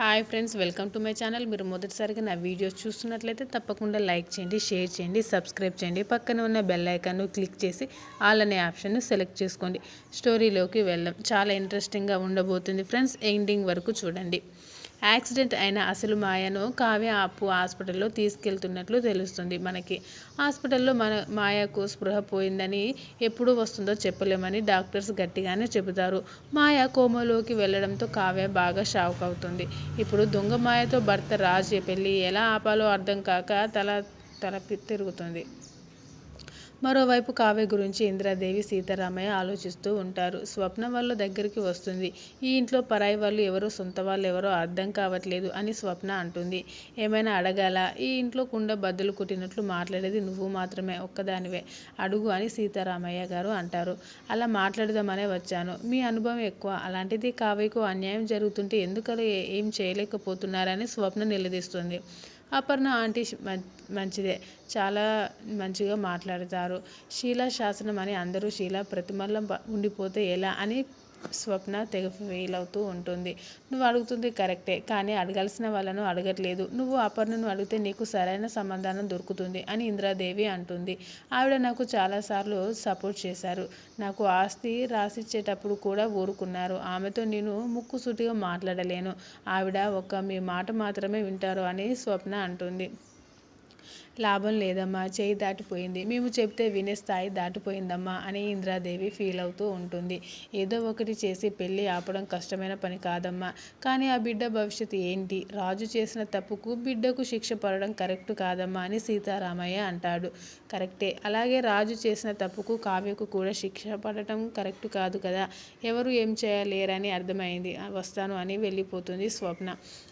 Hi friends welcome to my channel. మీరు మొదటిసారిగా నా వీడియోస్ చూస్తున్నట్లయితే తప్పకుండా లైక్ చేయండి షేర్ చేయండి సబ్స్క్రైబ్ చేయండి. పక్కన ఉన్న బెల్ ఐకాన్ను క్లిక్ చేసి ఆల్ అనే ఆప్షన్ను సెలెక్ట్ చేసుకోండి. స్టోరీలోకి వెళ్దాం. చాలా ఇంట్రెస్టింగ్గా ఉండబోతుంది ఫ్రెండ్స్. ఎండింగ్ వరకు చూడండి. యాక్సిడెంట్ అయిన అసలు మాయను కావ్య అప్పు హాస్పిటల్లో తీసుకెళ్తున్నట్లు తెలుస్తుంది. మనకి హాస్పిటల్లో మన మాయకు స్పృహ పోయిందని ఎప్పుడు వస్తుందో చెప్పలేమని డాక్టర్స్ గట్టిగానే చెబుతారు. మాయ కోమలోకి వెళ్ళడంతో కావ్య బాగా షాక్ అవుతుంది. ఇప్పుడు దొంగ మాయతో భర్త రాజ్ పెళ్ళి ఎలా ఆపాలో అర్థం కాక తల తల తిరుగుతుంది. మరోవైపు కావ్య గురించి ఇంద్రాదేవి సీతారామయ్య ఆలోచిస్తూ ఉంటారు. స్వప్న వాళ్ళ దగ్గరికి వస్తుంది. ఈ ఇంట్లో పరాయి వాళ్ళు ఎవరో సొంత వాళ్ళు ఎవరో అర్థం కావట్లేదు అని స్వప్న అంటుంది. ఏమైనా అడగాల? ఈ ఇంట్లో కుండ బద్దలు కుట్టినట్లు మాట్లాడేది నువ్వు మాత్రమే ఒక్కదానివే అడుగు అని సీతారామయ్య గారు అంటారు. అలా మాట్లాడదామనే వచ్చాను. మీ అనుభవం ఎక్కువ. అలాంటిది కావ్యకు అన్యాయం జరుగుతుంటే ఎందుకలా ఏం చేయలేకపోతున్నారని స్వప్న నిలదీస్తుంది. అపర్ణ ఆంటీ మంచిదే. చాలా మంచిగా మాట్లాడతారు. శీలా శాసనం అని అందరూ శీలా ప్రతిమల్ల ఉండిపోతే ఎలా అని స్వప్న తెగ ఫీల్ అవుతూ ఉంటుంది. నువ్వు అడుగుతుంది కరెక్టే కానీ అడగాల్సిన వాళ్ళను అడగట్లేదు. నువ్వు అపర్ణను అడిగితే నీకు సరైన సమాధానం దొరుకుతుంది అని ఇంద్రాదేవి అంటుంది. ఆవిడ నాకు చాలాసార్లు సపోర్ట్ చేశారు. నాకు ఆస్తి రాసిచ్చేటప్పుడు కూడా ఊరుకున్నారు. ఆమెతో నేను ముక్కుసూటిగా మాట్లాడలేను. ఆవిడ ఒక మీ మాట మాత్రమే వింటారు అని స్వప్న అంటుంది. లాభం లేదమ్మా చేయి దాటిపోయింది. మేము చెప్తే వినే స్థాయి దాటిపోయిందమ్మా అని ఇంద్రాదేవి ఫీల్ అవుతూ ఉంటుంది. ఏదో ఒకటి చేసి పెళ్ళి ఆపడం కష్టమైన పని కాదమ్మా. కానీ ఆ బిడ్డ భవిష్యత్తు ఏంటి? రాజు చేసిన తప్పుకు బిడ్డకు శిక్ష పడడం కరెక్ట్ కాదమ్మా అని సీతారామయ్య అంటాడు. కరెక్టే. అలాగే రాజు చేసిన తప్పుకు కావ్యకు కూడా శిక్ష పడటం కరెక్ట్ కాదు కదా. ఎవరు ఏం చేయలేరని అర్థమైంది. వస్తాను అని వెళ్ళిపోతుంది స్వప్న.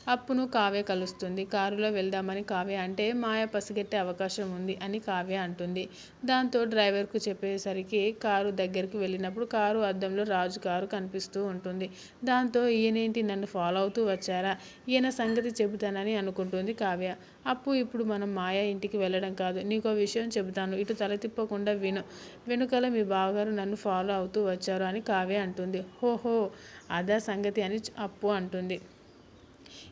అప్పును కావ్య కలుస్తుంది. కారులో వెళ్దామని కావ్య అంటే మాయ పసిగట్టే అవకాశం ఉంది అని కావ్య అంటుంది. దాంతో డ్రైవర్కు చెప్పేసరికి కారు దగ్గరికి వెళ్ళినప్పుడు కారు అద్దంలో రాజు కారు కనిపిస్తూ ఉంటుంది. దాంతో ఈయనేంటి నన్ను ఫాలో అవుతూ వచ్చారా? ఈయన సంగతి చెబుతానని అనుకుంటుంది కావ్య. అప్పు ఇప్పుడు మనం మాయ ఇంటికి వెళ్ళడం కాదు. నీకో విషయం చెబుతాను. ఇటు తల తిప్పకుండా విను. వెనుకల మీ బావగారు నన్ను ఫాలో అవుతూ వచ్చారు అని కావ్య అంటుంది. హోహో అదా సంగతి అని అప్పు అంటుంది.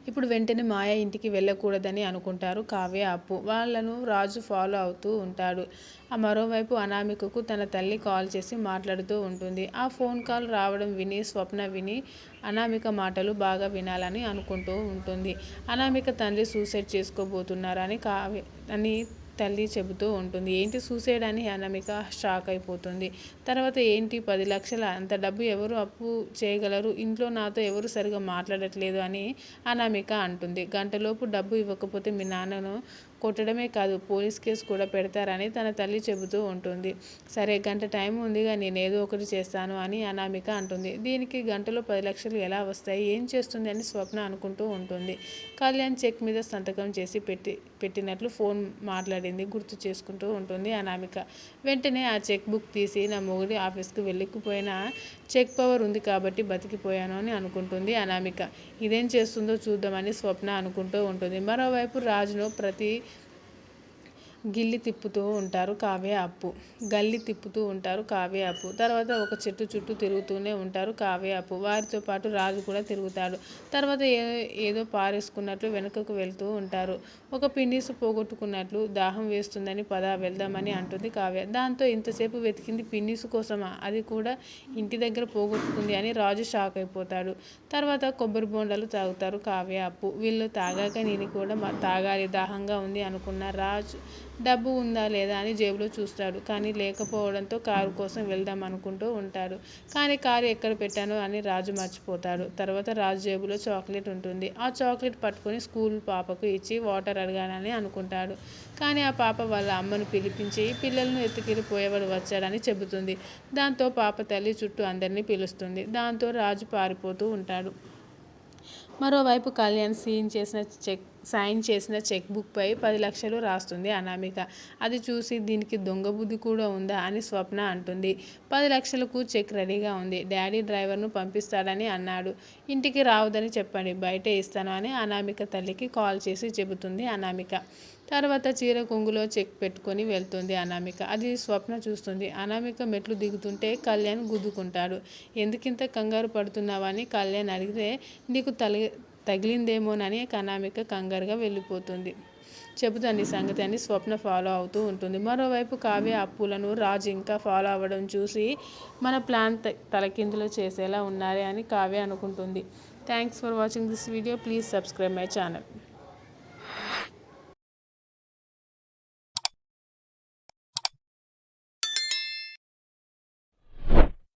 ఇప్పుడు వెంటనే మాయ ఇంటికి వెళ్ళకూడదని అనుకుంటారు. కావ్య అప్పు వాళ్ళను రాజు ఫాలో అవుతూ ఉంటాడు. ఆ మరోవైపు అనామికకు తన తల్లి కాల్ చేసి మాట్లాడుతూ ఉంటుంది. ఆ ఫోన్ కాల్ రావడం విని స్వప్న విని అనామిక మాటలు బాగా వినాలని అనుకుంటూ ఉంటుంది. అనామిక తండ్రి సూసైడ్ చేసుకోబోతున్నారని కావ్య అని తల్లి చెబుతూ ఉంటుంది. ఏంటి సూసైడ్ అని అనామిక షాక్ అయిపోతుంది. తర్వాత ఏంటి పది లక్షల అంత డబ్బు ఎవరు అప్పు చేయగలరు? ఇంట్లో నాతో ఎవరు సరిగా మాట్లాడట్లేదు అని అనామిక అంటుంది. గంటలోపు డబ్బు ఇవ్వకపోతే మీ నాన్నను కొట్టడమే కాదు పోలీస్ కేసు కూడా పెడతారని తన తల్లి చెబుతూ ఉంటుంది. సరే గంట టైం ఉందిగా నేను ఏదో ఒకటి చేస్తాను అని అనామిక అంటుంది. దీనికి గంటలో పది లక్షలు ఎలా వస్తాయి? ఏం చేస్తుంది అని స్వప్న అనుకుంటూ ఉంటుంది. కళ్యాణ్ చెక్ మీద సంతకం చేసి పెట్టి పెట్టినట్లు ఫోన్ మాట్లాడి మాట్లాడింది గుర్తు చేసుకుంటూ ఉంటుంది అనామిక. వెంటనే ఆ చెక్ బుక్ తీసి నా మొగుడి ఆఫీస్కి వెళ్ళకపోయినా చెక్ పవర్ ఉంది కాబట్టి బతికిపోయాను అని అనుకుంటుంది అనామిక. ఇదేం చేస్తుందో చూద్దామని స్వప్న అనుకుంటూ ఉంటుంది. మరోవైపు రాజును ప్రతి గిల్లి తిప్పుతూ ఉంటారు కావ్య అప్పు. గల్లి తిప్పుతూ ఉంటారు కావ్య అప్పు. తర్వాత ఒక చెట్టు చుట్టూ తిరుగుతూనే ఉంటారు కావ్య అప్పు. వారితో పాటు రాజు కూడా తిరుగుతాడు. తర్వాత ఏదో పారేసుకున్నట్లు వెనుకకు వెళ్తూ ఉంటారు. ఒక పిండిసు పోగొట్టుకున్నట్లు దాహం వేస్తుందని పద వెళ్దామని అంటుంది కావ్య. దాంతో ఇంతసేపు వెతికింది పిన్నీసు కోసమా? అది కూడా ఇంటి దగ్గర పోగొట్టుకుంది అని రాజు షాక్ అయిపోతాడు. తర్వాత కొబ్బరి బోండాలు తాగుతారు కావ్య అప్పు. వీళ్ళు తాగాక నేను కూడా తాగాలి. దాహంగా ఉంది అనుకున్న రాజు డబ్బు ఉందా లేదా అని జేబులో చూస్తాడు. కానీ లేకపోవడంతో కారు కోసం వెళ్దాం అనుకుంటూ ఉంటాడు. కానీ కారు ఎక్కడ పెట్టానో అని రాజు మర్చిపోతాడు. తర్వాత రాజు జేబులో చాక్లెట్ ఉంటుంది. ఆ చాక్లెట్ పట్టుకొని స్కూల్ పాపకు ఇచ్చి వాటర్ అడగాలని అనుకుంటాడు. కానీ ఆ పాప వాళ్ళ అమ్మను పిలిపించి పిల్లలను ఎత్తుకెళ్ళిపోయేవాడు వచ్చాడని చెబుతుంది. దాంతో పాప తల్లి చుట్టూ అందరినీ పిలుస్తుంది. దాంతో రాజు పారిపోతూ ఉంటాడు. మరోవైపు కళ్యాణ్ సీన్ చేసిన చెక్ సైన్ చేసిన చెక్ బుక్పై పది లక్షలు రాస్తుంది అనామిక. అది చూసి దీనికి దొంగ బుద్ధి కూడా ఉందా అని స్వప్న అంటుంది. పది లక్షలకు చెక్ రెడీగా ఉంది. డాడీ డ్రైవర్ను పంపిస్తాడని అన్నాడు. ఇంటికి రావద్దని చెప్పండి. బయటే ఇస్తాను అని అనామిక తల్లికి కాల్ చేసి చెబుతుంది అనామిక. తర్వాత చీర కొంగులో చెక్ పెట్టుకొని వెళ్తుంది అనామిక. అది స్వప్న చూస్తుంది. అనామిక మెట్లు దిగుతుంటే కళ్యాణ్ గుద్దుకుంటాడు. ఎందుకింత కంగారు పడుతున్నావని కళ్యాణ్ అడిగితే నీకు తల తగిలిందేమోనని అనామిక కంగారుగా వెళ్ళిపోతుంది. చెబుతాను ఈ సంగతి అని స్వప్న ఫాలో అవుతూ ఉంటుంది. మరోవైపు కావ్య అప్పులను రాజు ఇంకా ఫాలో అవ్వడం చూసి మన ప్లాన్ తలకిందులు చేసేలా ఉన్నారే అని కావ్య అనుకుంటుంది. Thanks for watching this video please subscribe my channel